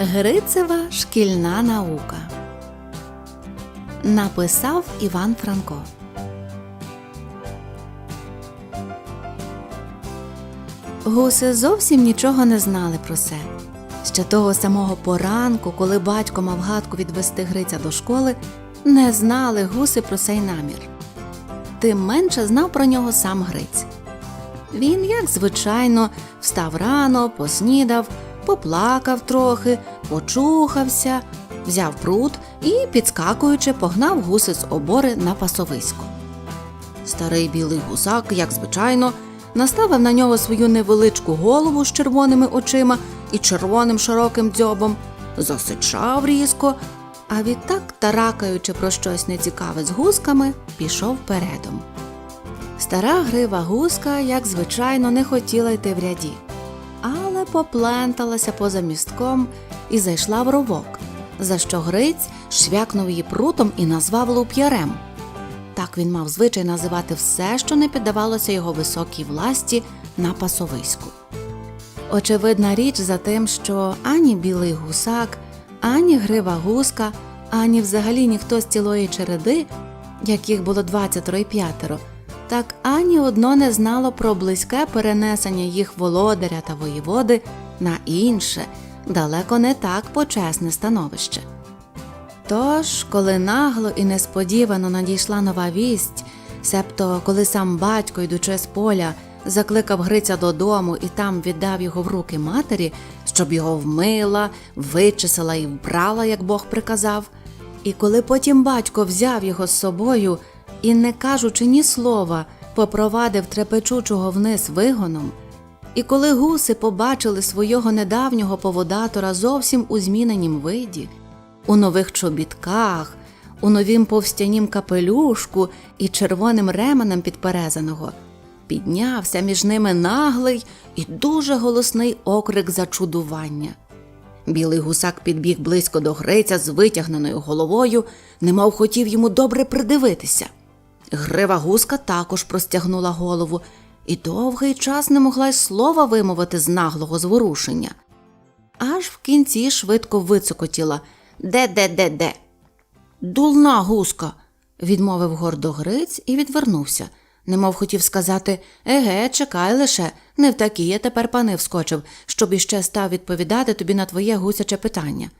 Грицева шкільна наука. Написав Іван Франко. Гуси зовсім нічого не знали про це. Ще того самого поранку, коли батько мав гадку відвести Гриця до школи, не знали гуси про цей намір. Тим менше знав про нього сам Гриць. Він, як звичайно, встав рано, поснідав, поплакав трохи, почухався, взяв прут і, підскакуючи, погнав гуси з обори на пасовисько. Старий білий гусак, як звичайно, наставив на нього свою невеличку голову з червоними очима і червоним широким дзьобом, засичав різко, а відтак, таракаючи про щось нецікаве з гусками, пішов передом. Стара грива гуска, як звичайно, не хотіла йти в ряді, попленталася поза містком і зайшла в ровок, за що Гриць швякнув її прутом і назвав луп'ярем. Так він мав звичай називати все, що не піддавалося його високій власті на пасовиську. Очевидна річ за тим, що ані білий гусак, ані грива гуска, ані взагалі ніхто з цілої череди, яких було двадцятеро і п'ятеро, так ані одно не знало про близьке перенесення їх володаря та воєводи на інше, далеко не так почесне становище. Тож, коли нагло і несподівано надійшла нова вість, себто коли сам батько, йдучи з поля, закликав Гриця додому і там віддав його в руки матері, щоб його вмила, вичесала і вбрала, як Бог приказав. І коли потім батько взяв його з собою і, не кажучи ні слова, попровадив трепечучого вниз вигоном, і коли гуси побачили свого недавнього поводатора зовсім у зміненім виді, у нових чобітках, у новім повстянім капелюшку і червоним ременем підперезаного, піднявся між ними наглий і дуже голосний окрик зачудування. Білий гусак підбіг близько до Гриця з витягненою головою, немов хотів йому добре придивитися. Грива гуска також простягнула голову і довгий час не могла й слова вимовити з наглого зворушення. Аж в кінці швидко вицокотіла де де де де. Дулна гуска, відмовив гордо Гриць і відвернувся, немов хотів сказати Еге, чекай лише, не в такі я тепер пани вскочив, щоб іще став відповідати тобі на твоє гусяче питання.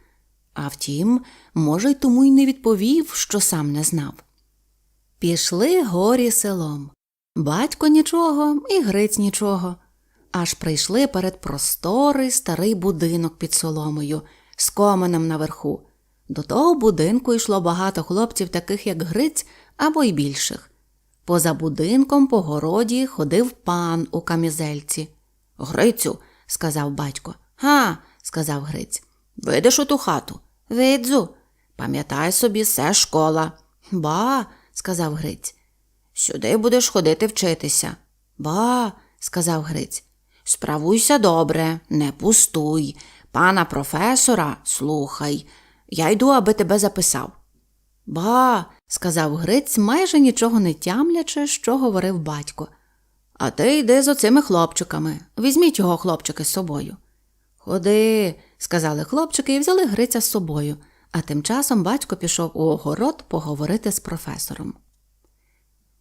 А втім, може, й тому й не відповів, що сам не знав. Пішли горі селом. Батько нічого і Гриць нічого. Аж прийшли перед просторий старий будинок під соломою, з коменем наверху. До того будинку йшло багато хлопців, таких як Гриць або й більших. Поза будинком по городі ходив пан у камізельці. Грицю, сказав батько. Га, сказав Гриць. Видиш у ту хату? Видзу. Пам'ятай собі, це школа. Ба, сказав Гриць. Сюди будеш ходити вчитися. Ба, сказав Гриць. Справуйся добре, не пустуй. Пана професора, слухай. Я йду, аби тебе записав. Ба, сказав Гриць, майже нічого не тямлячи, що говорив батько. А ти йди з оцими хлопчиками. Візьміть його хлопчики з собою. Ходи, сказали хлопчики і взяли Гриця з собою, а тим часом батько пішов у огород поговорити з професором.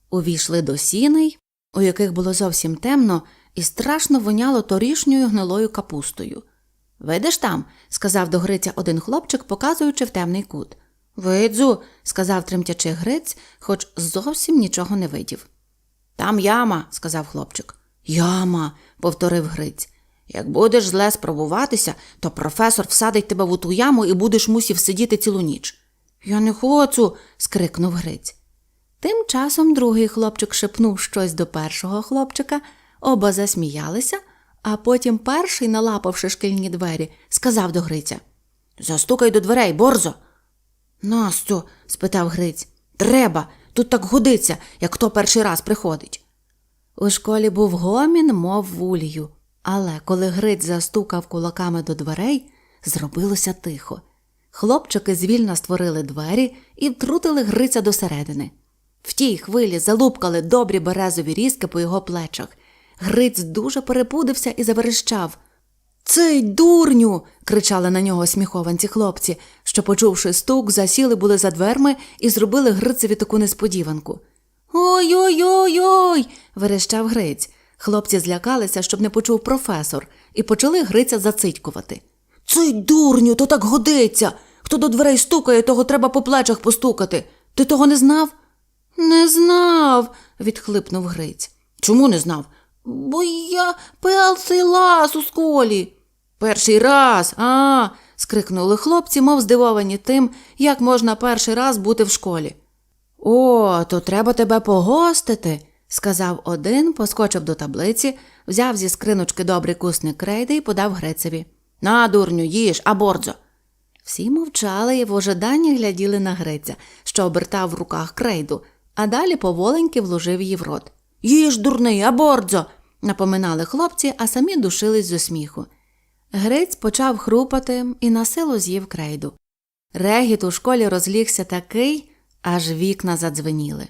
Увійшли до сіней, у яких було зовсім темно, і страшно воняло торішньою гнилою капустою. Видиш там? сказав до Гриця один хлопчик, показуючи в темний кут. Видзу, сказав тремтячи Гриць, хоч зовсім нічого не видів. Там яма, сказав хлопчик. Яма, повторив Гриць. Як будеш зле спробуватися, то професор всадить тебе в ту яму і будеш мусів сидіти цілу ніч. Я не хочу. скрикнув Гриць. Тим часом другий хлопчик шепнув щось до першого хлопчика, оба засміялися, а потім перший, налапавши шкільні двері, сказав до Гриця Застукай до дверей, борзо. Настю? спитав Гриць. Треба, тут так годиться, як хто перший раз приходить. У школі був гомін, мов вулію, але коли Гриць застукав кулаками до дверей, зробилося тихо. Хлопчики звільно створили двері і втрутили Гриця досередини. В тій хвилі залупкали добрі березові різки по його плечах. Гриць дуже перепудився і заверещав. Цей дурню. кричали на нього сміхованці хлопці, що, почувши стук, засіли були за дверми і зробили Грицеві таку несподіванку. Ой-ой-ой-ой. верещав Гриць. Хлопці злякалися, щоб не почув професор, і почали Гриця зацитькувати. Цей дурню, то так годиться. Хто до дверей стукає, того треба по плечах постукати. Ти того не знав? Не знав, відхлипнув Гриць. Чому не знав? Бо я перший раз у школі. Перший раз, а. скрикнули хлопці, мов здивовані тим, як можна перший раз бути в школі. О, то треба тебе погостити, сказав один, поскочив до таблиці, взяв зі скриночки добрий кусник крейди і подав Грицеві. На, дурню, їж, абордзо. Всі мовчали і в ожиданні гляділи на Гриця, що обертав в руках крейду, а далі поволеньки вложив її в рот. Їж, дурний, абордзо. напоминали хлопці, а самі душились зі сміху. Гриць почав хрупати і на силу з'їв крейду. Регіт у школі розлігся такий, аж вікна задзвеніли.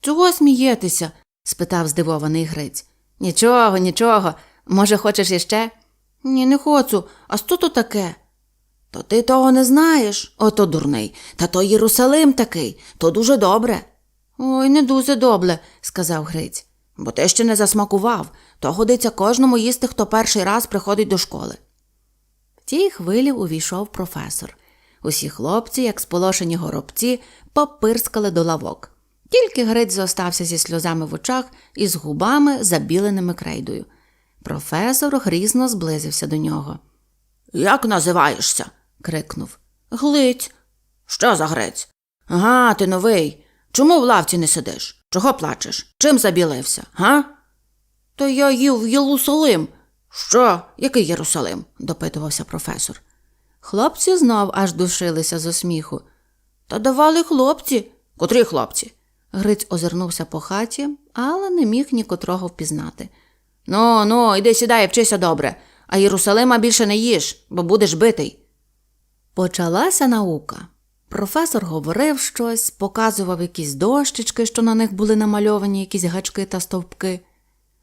Чого смієтеся? Спитав здивований Гриць. Нічого, нічого. Може, хочеш іще? Ні, не хочу. А що то таке? То ти того не знаєш, ото дурний. Та то Єрусалим такий, то дуже добре. Ой, не дуже добре, сказав Гриць. Бо ти ще не засмакував, то годиться кожному їсти, хто перший раз приходить до школи. В тій хвилі увійшов професор. Усі хлопці, як сполошені горобці, попирскали до лавок. Тільки Гриць зостався зі сльозами в очах і з губами, забіленими крейдою. Професор грізно зблизився до нього. Як називаєшся? крикнув. Глиць. Що за грець? Ага, ти новий. Чому в лавці не сидиш? Чого плачеш? Чим забілився, га? То я їв Єрусалим. Що? Який Єрусалим? допитувався професор. Хлопці знов аж душилися зо сміху. Та давали хлопці. Котрі хлопці? Гриць озирнувся по хаті, але не міг нікотрого впізнати. Ну, ну, іди сідай, вчися добре, а Єрусалима більше не їж, бо будеш битий. Почалася наука. Професор говорив щось, показував якісь дощечки, що на них були намальовані якісь гачки та стовпки.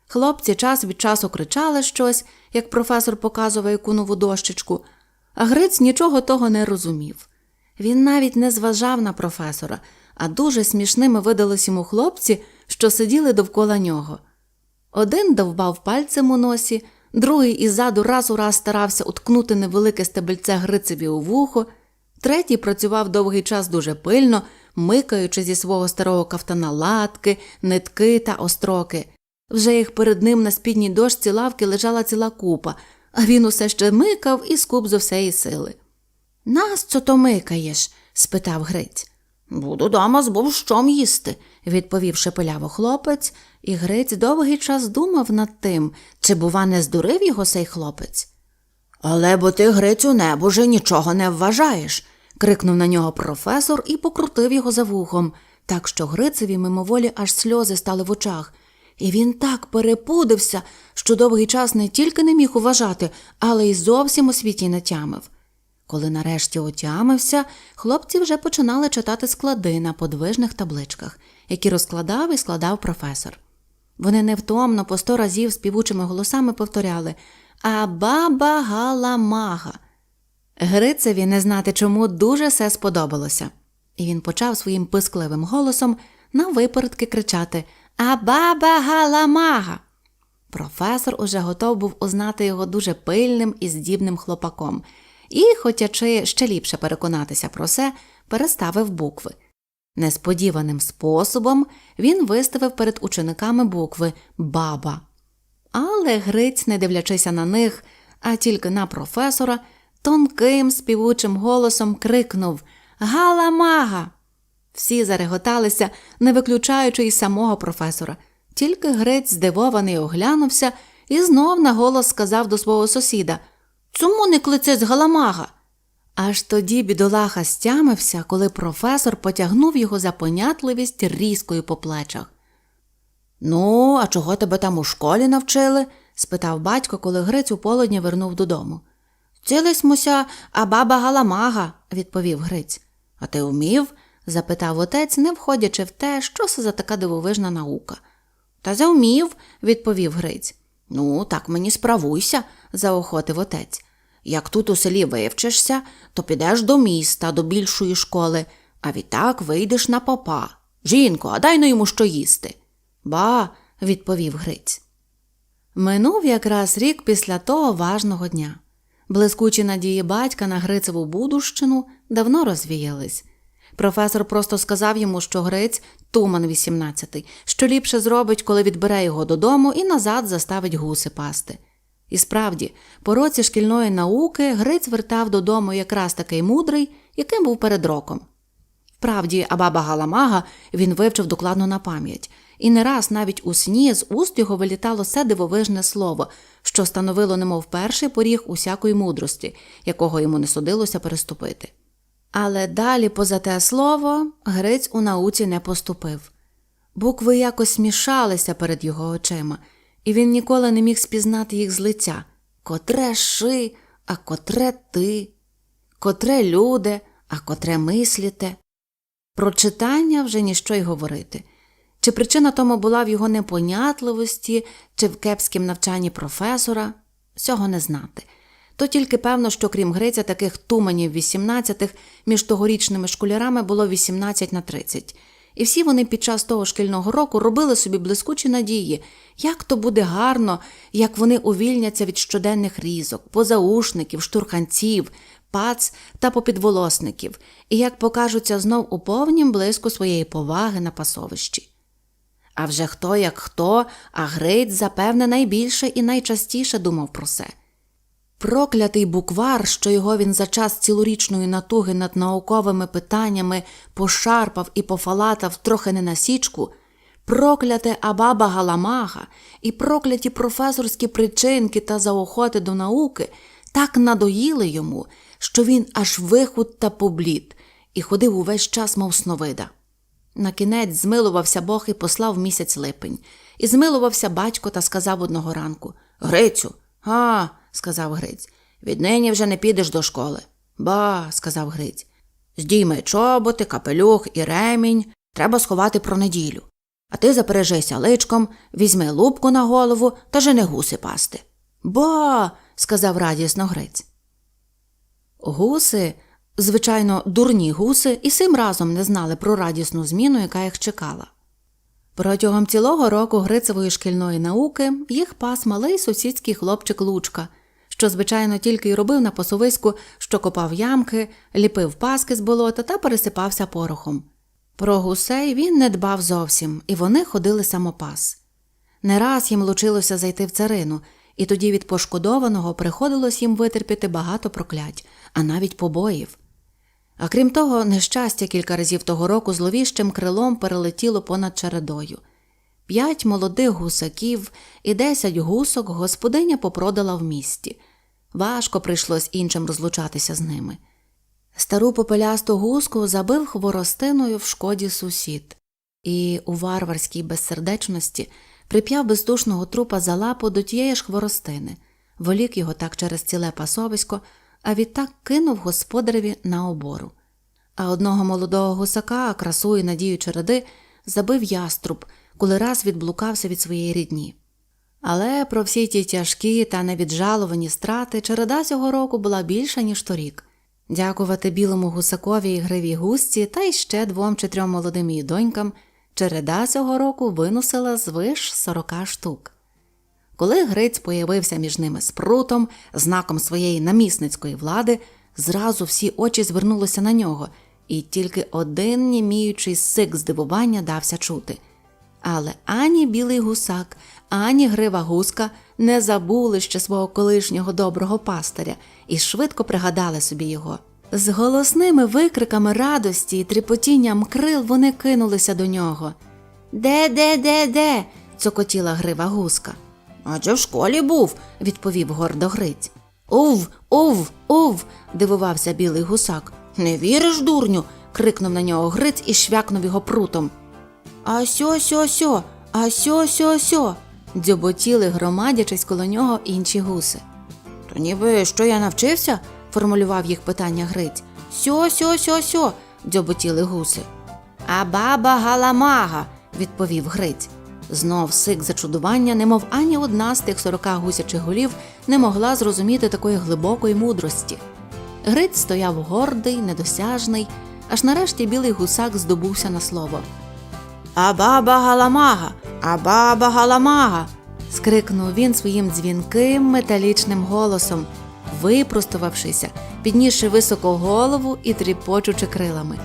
Хлопці час від часу кричали щось, як професор показував яку нову дощечку, а Гриць нічого того не розумів. Він навіть не зважав на професора, а дуже смішними видались йому хлопці, що сиділи довкола нього. Один довбав пальцем у носі, другий іззаду раз у раз старався уткнути невелике стебельце Грицеві у вухо, третій працював довгий час дуже пильно, микаючи зі свого старого кафтана латки, нитки та остроки. Вже їх перед ним на спідній дошці лавки лежала ціла купа, а він усе ще микав і скуп зо всеї сили. Нащо то микаєш? спитав Гриць. Буду дома з борщом їсти, відповів шепеляво хлопець, і Гриць довгий час думав над тим, чи, бува, не здурив його сей хлопець. Але бо ти, Грицю, небоже, нічого не вважаєш. крикнув на нього професор і покрутив його за вухом, так що Грицеві мимоволі аж сльози стали в очах. І він так перепудився, що довгий час не тільки не міг уважати, але й зовсім у світі не тямив. Коли нарешті отямився, хлопці вже починали читати склади на подвижних табличках, які розкладав і складав професор. Вони невтомно по сто разів співучими голосами повторяли А баба галамага. Грицеві не знати чому дуже все сподобалося, і він почав своїм пискливим голосом на випередки кричати А баба галамага. Професор уже готов був узнати його дуже пильним і здібним хлопаком, і, хотячи ще ліпше переконатися про це, переставив букви. Несподіваним способом він виставив перед учениками букви Баба. Але Гриць, не дивлячися на них, а тільки на професора, тонким співучим голосом крикнув Галамага. Всі зареготалися, не виключаючи й самого професора. Тільки Грець здивований оглянувся і знов на голос сказав до свого сусіда Чому не кличець галамага? Аж тоді бідолаха стямився, коли професор потягнув його за понятливість різкою по плечах. Ну, а чого тебе там у школі навчили? спитав батько, коли Грець у полудні вернув додому. Вчились а баба галамага, відповів Гриць. А ти вмів? запитав отець, не входячи в те, що це за така дивовижна наука. Та завмів, відповів Гриць. Ну, так мені справуйся, заохотив отець. Як тут у селі вивчишся, то підеш до міста, до більшої школи, а відтак вийдеш на попа. Жінко, а дай ну йому що їсти. Ба, відповів Гриць. Минув якраз рік після того важного дня. Блискучі надії батька на Грицеву будущину давно розвіялись. Професор просто сказав йому, що Гриць Туман 18, що ліпше зробить, коли відбере його додому і назад заставить гуси пасти. І справді, по році шкільної науки Гриць вертав додому якраз такий мудрий, яким був перед роком. Вправді, Абаба Галамага він вивчив докладно на пам'ять, і не раз навіть у сні з уст його вилітало все дивовижне слово, що становило немов перший поріг усякої мудрості, якого йому не судилося переступити. Але далі, поза те слово, Гриць у науці не поступив. Букви якось смішалися перед його очима, і він ніколи не міг спізнати їх з лиця котре ши, а котре ти, котре люде, а котре мисліте. Про читання вже ніщо й говорити. Чи причина тому була в його непонятливості, чи в кепськім навчанні професора, всього не знати. То тільки певно, що крім Гриця, таких туманів 18-х між тогорічними школярами було 18 на 30. І всі вони під час того шкільного року робили собі блискучі надії, як то буде гарно, як вони увільняться від щоденних різок, позаушників, штурханців, пац та попідволосників, і як покажуться знов у повнім блиску своєї поваги на пасовищі. А вже хто як хто, а Гриць, запевне, найбільше і найчастіше думав про це. Проклятий буквар, що його він за час цілорічної натуги над науковими питаннями пошарпав і пофалатав трохи не на січку, прокляте Абаба Галамага і прокляті професорські причинки та заохоти до науки так надоїли йому, що він аж вихуд та поблід і ходив увесь час, мов сновида. На кінець змилувався Бог і послав місяць липень, і змилувався батько та сказав одного ранку Грицю, а, сказав Гриць, віднині вже не підеш до школи. Ба, сказав Гриць. Здійми чоботи, капелюх і ремінь, треба сховати про неділю. А ти запережися личком, візьми лупку на голову та жени гуси пасти. Ба, сказав радісно Гриць. Гуси, звичайно, дурні гуси, і сим разом не знали про радісну зміну, яка їх чекала. Протягом цілого року Грицевої шкільної науки їх пас малий сусідський хлопчик Лучка, що, звичайно, тільки й робив на пасовиську, що копав ямки, ліпив паски з болота та пересипався порохом. Про гусей він не дбав зовсім, і вони ходили самопас. Не раз їм лучилося зайти в царину, і тоді від пошкодованого приходилось їм витерпіти багато проклять, а навіть побоїв. А крім того, нещастя кілька разів того року зловіщим крилом перелетіло понад чередою. П'ять молодих гусаків і десять гусок господиня попродала в місті. Важко прийшлось іншим розлучатися з ними. Стару попелясту гуску забив хворостиною в шкоді сусід, і у варварській безсердечності прип'яв бездушного трупа за лапу до тієї ж хворостини, волік його так через ціле пасовисько, а відтак кинув господареві на обору. А одного молодого гусака, красу і надію череди, забив яструб, коли раз відблукався від своєї рідні. Але про всі ті тяжкі та невіджалувані страти череда цього року була більша, ніж торік. Дякувати білому гусакові і гривій гусці та й ще двом чи трьом молодим її донькам, череда цього року виносила звиш сорока штук. Коли Гриць появився між ними з прутом, знаком своєї намісницької влади, зразу всі очі звернулися на нього, і тільки один німіючий сик здивування дався чути. Але ані білий гусак, ані грива гуска не забули ще свого колишнього доброго пастиря і швидко пригадали собі його. З голосними викриками радості і тріпотінням крил вони кинулися до нього. Де, де, де, де? цокотіла грива гуска. Адже в школі був, відповів гордо Гриць. Ув, ув, ув. дивувався білий гусак. Не віриш, дурню? крикнув на нього Гриць і швякнув його прутом. А сьо сьо сьо, а сьо сьо сьо. дзьоботіли, громадячись коло нього інші гуси. То ніби що я навчився? формулював їх питання Гриць. Сьо сьо сьо сьо. дзьоботіли гуси. А баба галамага, відповів Гриць. Знов сик зачудування, немов ані одна з тих сорока гусячих голів не могла зрозуміти такої глибокої мудрості. Гриць стояв гордий, недосяжний, аж нарешті білий гусак здобувся на слово. А баба галамага, а баба галамага. скрикнув він своїм дзвінким металічним голосом, випростувавшися, піднісши високо голову і тріпочучи крилами.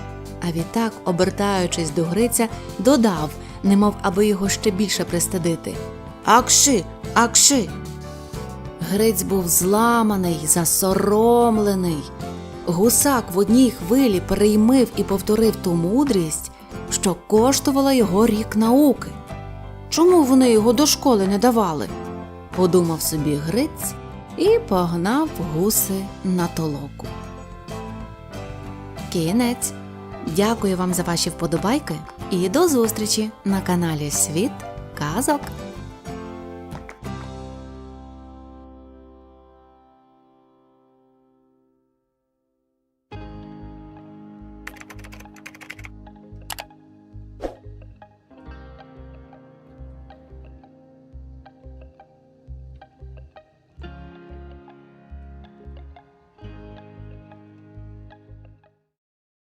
А відтак, обертаючись до Гриця, додав, немов аби його ще більше пристидити. Акши, акши. Гриць був зламаний, засоромлений. Гусак в одній хвилі переймив і повторив ту мудрість, що коштувала його рік науки. Чому вони його до школи не давали? подумав собі Гриць і погнав гуси на толоку. Кінець. Дякую вам за ваші вподобайки і до зустрічі на каналі Світ Казок.